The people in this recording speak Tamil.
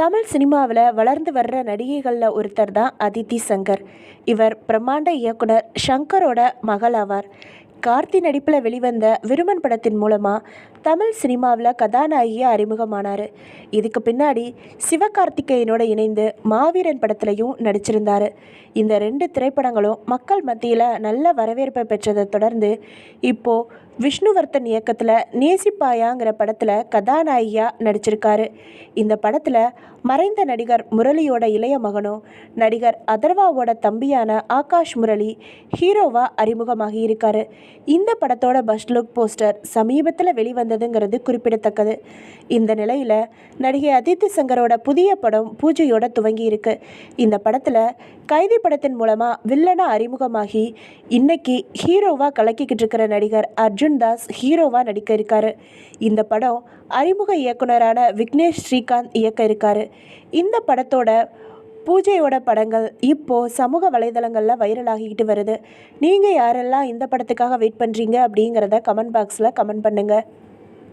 தமிழ் சினிமாவில் வளர்ந்து வர்ற நடிகைகளில் ஒருத்தர் தான் அதித்தி சங்கர். இவர் பிரம்மாண்ட இயக்குனர் ஷங்கரோட மகள் ஆவார். கார்த்தி நடிப்பில் வெளிவந்த விருமன் படத்தின் மூலமாக தமிழ் சினிமாவில் கதாநாயகியாக அறிமுகமானார். இதுக்கு பின்னாடி சிவகார்த்திகேயனோட இணைந்து மாவீரன் படத்துலையும் நடிச்சிருந்தார். இந்த ரெண்டு திரைப்படங்களும் மக்கள் மத்தியில் நல்ல வரவேற்பை பெற்றதை தொடர்ந்து இப்போது விஷ்ணுவர்த்தன் இயக்கத்தில் நேசிப்பாயாங்கிற படத்தில் கதாநாயகியாக நடிச்சிருக்காரு. இந்த படத்தில் மறைந்த நடிகர் முரளியோட இளைய மகனும் நடிகர் அதர்வாவோட தம்பியான ஆகாஷ் முரளி ஹீரோவாக அறிமுகமாகி இருக்காரு இந்த படத்தோட பஸ்ட் லுக் போஸ்டர் சமீபத்தில் வெளிவந்த நடந்ததுங்கிறது குறிப்பிடத்தக்கது. இந்த நிலையில் நடிகை அதித்தி சங்கரோட புதிய படம் பூஜையோட துவங்கி இருக்கு இந்த படத்தில் கைதி படத்தின் மூலமாக வில்லனாக அறிமுகமாகி இன்னைக்கு ஹீரோவாக கலக்கிக்கிட்டு இருக்கிற நடிகர் அர்ஜுன் தாஸ் ஹீரோவாக நடிக்க இருக்காரு. இந்த படம் அறிமுக இயக்குனரான விக்னேஷ் ஸ்ரீகாந்த் இயக்க இருக்காரு. இந்த படத்தோட பூஜையோட படங்கள் இப்போது சமூக வலைதளங்களில் வைரலாகிக்கிட்டு வருது. நீங்கள் யாரெல்லாம் இந்த படத்துக்காக வெயிட் பண்ணுறீங்க அப்படிங்கிறத கமெண்ட் பாக்ஸில் கமெண்ட் பண்ணுங்கள்